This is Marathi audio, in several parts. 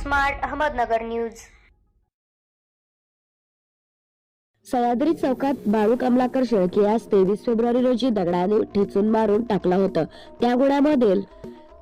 Smart Ahmednagar news. सह्याद्री चौकात बाळू कमलाकर शेळके आज तेवीस फेब्रुवारी रोजी दगडाने ठेचून मारून टाकला होता. त्या गुन्ह्यामध्ये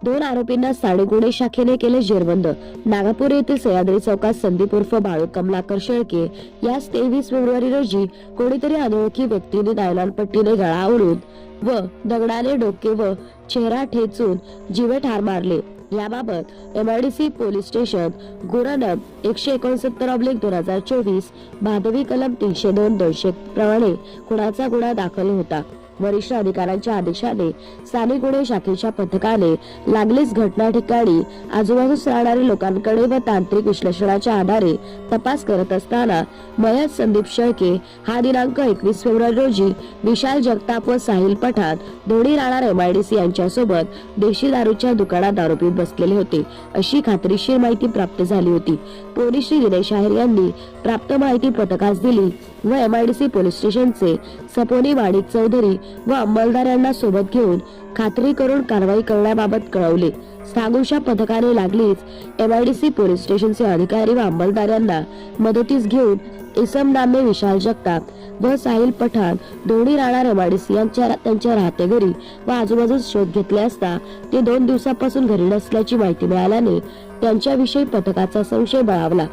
दोन आरोपींना साडे गुन्हे शाखेने केले जेरबंद. नागपूर येथील सह्याद्री चौकात संदीप उर्फ बाळू कमलाकर शेळके यास तेवीस फेब्रुवारी रोजी कोणीतरी अनोळखी व्यक्तीने नायलॉन पट्टीने गळा आवळून व दगडाने डोके व चेहरा ठेचून जीवे ठार मारले. याबाबत एमआयडीसी पोलीस स्टेशन गुरानब एकशे एकोणसत्तर ऑब्लिक दोन हजार चोवीस भादवी कलम तीनशे दोन दोनशे प्रमाणे खुनाचा गुन्हा दाखल होता. वरिष्ठ अधिकाऱ्यांच्या आदेशाने स्थानिक गुन्हे शाखेच्या पथकाने लागलीच घटना ठिकाणी आजूबाजूस राहणाऱ्या लोकांकडे व तांत्रिक विश्लेषणाच्या आधारे तपास करत असताना मयत संदीप शेळके हा दिनांक एकवीस फेब्रुवारी रोजी विशाल जगताप व साहिल पठाण दोन्ही राहणार एमआयडीसी यांच्यासोबत देशी दारूच्या दुकानात आरोपी बसलेले होते. अशी खात्रीशीर माहिती प्राप्त झाली होती. पोलीस श्री दिनेश आहेर यांनी प्राप्त माहिती पथकास दिली. व एम आयडीसी पोलीस स्टेशनचे सपोनी माणिक चौधरी व अंमलदार यांना सोबत घेऊन खात्री करून कारवाई करण्याबाबत कळवले. सागूच्या पथकाने लागलीच एम आयडीसी पोलीस स्टेशनचे अधिकारी व अंमलदार यांना मदतीस घेऊन इसम नामे विशाल जगताप व साहिल पठाण दोन्ही राणा एमआयडीसी यांच्या त्यांच्या राहते घरी व आजूबाजूस शोध घेतले असता ते दोन दिवसापासून घरी नसल्याची माहिती मिळाल्याने त्यांच्याविषयी पथकाचा संशय बळावला.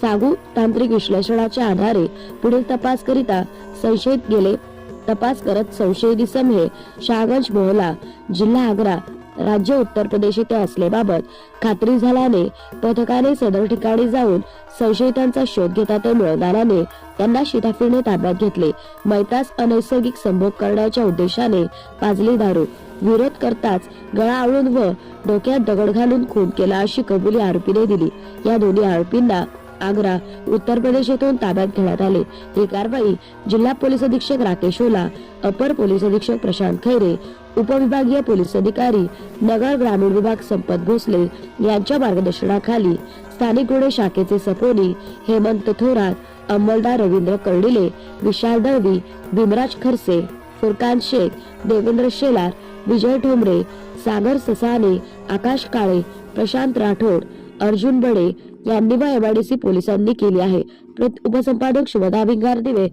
सागू तांत्रिक विश्लेषणाच्या आधारे पुढील तपास करिता संशयित गेले. तपास करत संशयित इसम हे शहागंज मोहला जिल्हा आग्रा राज्य उत्तर प्रदेश येथे असल्याबाबत खात्री झाल्याने पथकाने सदर ठिकाणी जाऊन संशयितांचा शोध घेता ते मिळत आल्याने त्यांना शिताफीने ताब्यात घेतले. मैतास अनैसर्गिक संभोग करण्याच्या उद्देशाने पाजली दारू विरोध करताच गळा आळून व डोक्यात दगड घालून खून केला अशी कबुली आरोपीने दिली. या दोन्ही आरोपींना आग्रा उत्तर प्रदेश येथून ताब्यात घेण्यात आले. ही कारवाई जिल्हा पोलीस अधीक्षक राकेश ओला अपर पोलीस अधीक्षक प्रशांत खैरे उपविभागीय पोलीस अधिकारी नगर ग्रामीण विभाग संपत भोसले यांच्या मार्गदर्शनाखाली स्थानिक गुन्हे शाखेचे सपोनी हेमंत थोरात अंमलदार रवींद्र कर्डिले विशाल दळवी भीमराज खरसे फुरकान शेख देवेंद्र शेलार विजय ठोंबरे सागर ससाने आकाश काळे प्रशांत राठोड अर्जुन बडे यांनी व एमआयडीसी पोलिसांनी केली आहे. उपसंपादक Shubhada Bhingar Dive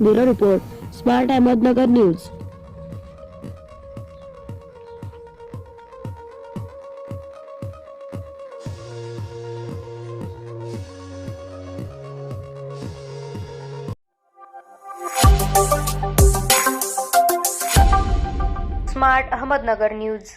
bureau report smart Ahmednagar news. Smart Ahmednagar news.